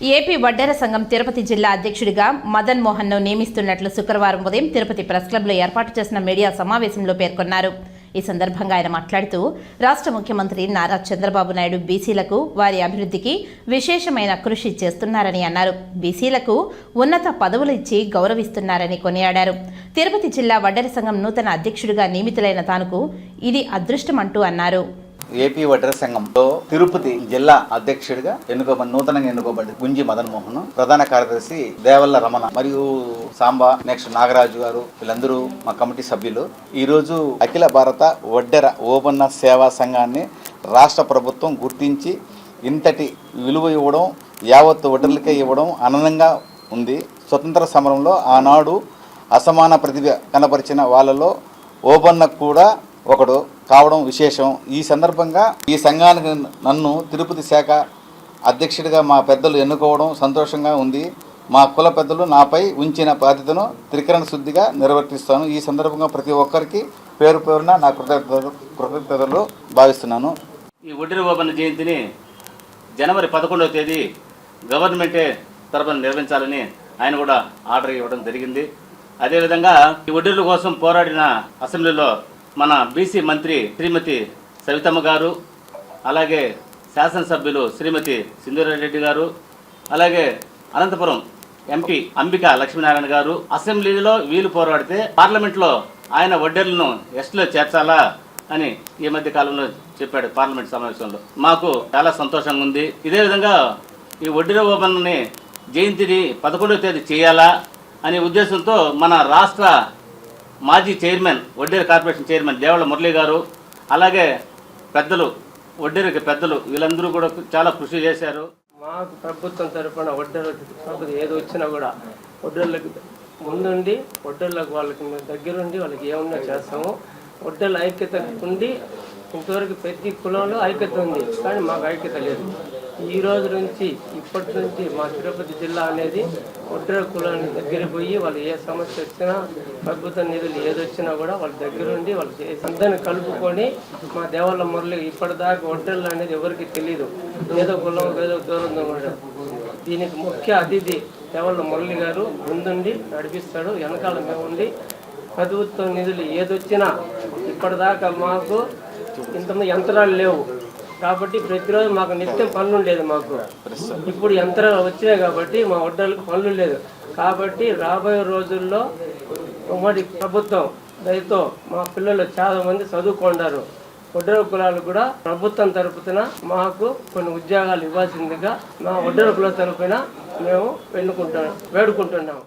AP వడ్డెర సంఘం తిరుపతి జిల్లా అధ్యక్షుడిగా మదన్ మోహన్ను నియమిస్తున్నట్లు శుక్రవారం ఉదయం తిరుపతి ప్రెస్ క్లబ్లో ఏర్పాటు చేసిన మీడియా సమావేశంలో పేర్కొన్నారు. ఈ సందర్భంగా ఆయన మాట్లాడుతూ రాష్ట్ర ముఖ్యమంత్రి నారా చంద్రబాబు నాయుడు బీసీలకు వారి అభివృద్ధికి విశేషమైన కృషి చేస్తున్నారని అన్నారు. బీసీలకు ఉన్నత పదవులు ఇచ్చి గౌరవిస్తున్నారని కొనియాడారు. తిరుపతి జిల్లా వడ్డెర సంఘం నూతన అధ్యక్షుడిగా నియమితులైన తానుకు ఇది అదృష్టమంటూ అన్నారు. ఏపీ వడ్ర సంఘంలో తిరుపతి జిల్లా అధ్యక్షుడిగా ఎన్నుకోబడి నూతనంగా ఎన్నుకోబడి గుంజి మదన్ మోహన్ ప్రధాన కార్యదర్శి దేవల్ల రమణ మరియు సాంబా నెక్స్ట్ నాగరాజు గారు వీళ్ళందరూ మా కమిటీ సభ్యులు. ఈరోజు అఖిల భారత వడ్డెర ఓబన్న సేవా సంఘాన్ని రాష్ట్ర ప్రభుత్వం గుర్తించి ఇంతటి విలువ ఇవ్వడం యావత్ వడ్డర్లకే ఇవ్వడం ఆనందంగా ఉంది. స్వతంత్ర సమరంలో ఆనాడు అసమాన ప్రతిభ కనపరిచిన వాళ్ళలో ఓబన్న కూడా ఒకడు కావడం విశేషం. ఈ సందర్భంగా ఈ సంఘానికి నన్ను తిరుపతి శాఖ అధ్యక్షుడిగా మా పెద్దలు ఎన్నుకోవడం సంతోషంగా ఉంది. మా కుల పెద్దలు నాపై ఉంచిన బాధ్యతను త్రికరణ శుద్ధిగా నిర్వర్తిస్తాను. ఈ సందర్భంగా ప్రతి ఒక్కరికి పేరు పేరున నా కృతజ్ఞతలు కృతజ్ఞతలు భావిస్తున్నాను. ఈ ఒడ్డిన ఓపెన్ జయంతిని జనవరి పదకొండవ తేదీ గవర్నమెంటే తరపున నిర్వహించాలని ఆయన కూడా ఆర్డర్ ఇవ్వడం జరిగింది. అదేవిధంగా ఈ ఒడ్డిర్ల కోసం పోరాడిన అసెంబ్లీలో మన బీసీ మంత్రి శ్రీమతి సవితమ్మ గారు అలాగే శాసనసభ్యులు శ్రీమతి సింధూరారెడ్డి గారు అలాగే అనంతపురం ఎంపీ అంబిక లక్ష్మీనారాయణ గారు. అసెంబ్లీలో వీలు పోరాడితే పార్లమెంట్లో ఆయన వడ్డెర్లను ఎస్టీలో చేర్చాలా అని ఈ మధ్య కాలంలో చెప్పాడు పార్లమెంట్ సమావేశంలో. మాకు చాలా సంతోషంగా ఉంది. ఇదే విధంగా ఈ వడ్డీర ఓపెన్ని జయంతిని పదకొండవ తేదీ చేయాలా అనే ఉద్దేశంతో మన రాష్ట్ర మాజీ chairman Vadderu corporation chairman Devala Murali గారు అలాగే పెద్దలు వడ్డేరుకి పెద్దలు వీళ్ళందరూ కూడా చాలా కృషి చేశారు. మాకు ప్రభుత్వం తరఫున వడ్డేరు ప్రభుత్వం ఏది వచ్చినా కూడా వడ్డేళ్ళకి ముందుండి వడ్డర్లకు వాళ్ళకి దగ్గరుండి వాళ్ళకి ఏమన్నా చేస్తాము. వడ్డేళ్ళ ఐక్యత ఉండి ఇంతవరకు ప్రతి కులంలో ఐక్యత ఉంది కానీ మాకు ఐక్యత లేదు. ఈ రోజు నుంచి ఇప్పటి నుంచి మా తిరుపతి జిల్లా అనేది వడ్డర కులానికి దగ్గర పోయి వాళ్ళు ఏ సమస్య వచ్చినా ప్రభుత్వ నిధులు ఏదొచ్చినా కూడా వాళ్ళ దగ్గరుండి వాళ్ళు అందరిని కలుపుకొని మా దేవాళ్ళ మురళి ఇప్పటిదాకా ఒడ్రలు అనేది ఎవరికి తెలియదు ఏదో కులం ఏదో దూరం ఉండదు దీనికి ముఖ్య అతిథి దేవాల మురళి గారు ముందుండి నడిపిస్తాడు వెనకాల మేము ఉండి ప్రభుత్వ నిధులు ఏదొచ్చినా ఇప్పటిదాకా మాకు ఇంతమంది యంత్రాలు లేవు. కాబట్టి ప్రతిరోజు మాకు నిత్యం పనులు ఉండేది మాకు. ఇప్పుడు యంత్రాలు వచ్చినాయి కాబట్టి మా వడ్డలకు పనులు లేదు కాబట్టి రాబోయే రోజుల్లో ఉమ్మడి ప్రభుత్వం దయతో మా పిల్లలు చాలా మంది చదువుకున్నారు వడ్డర కులాలు కూడా ప్రభుత్వం తరపున మాకు కొన్ని ఉద్యోగాలు ఇవ్వాల్సిందిగా మా వడ్డర కుల తరపున మేము వెన్నుకుంటున్నాం వేడుకుంటున్నాం.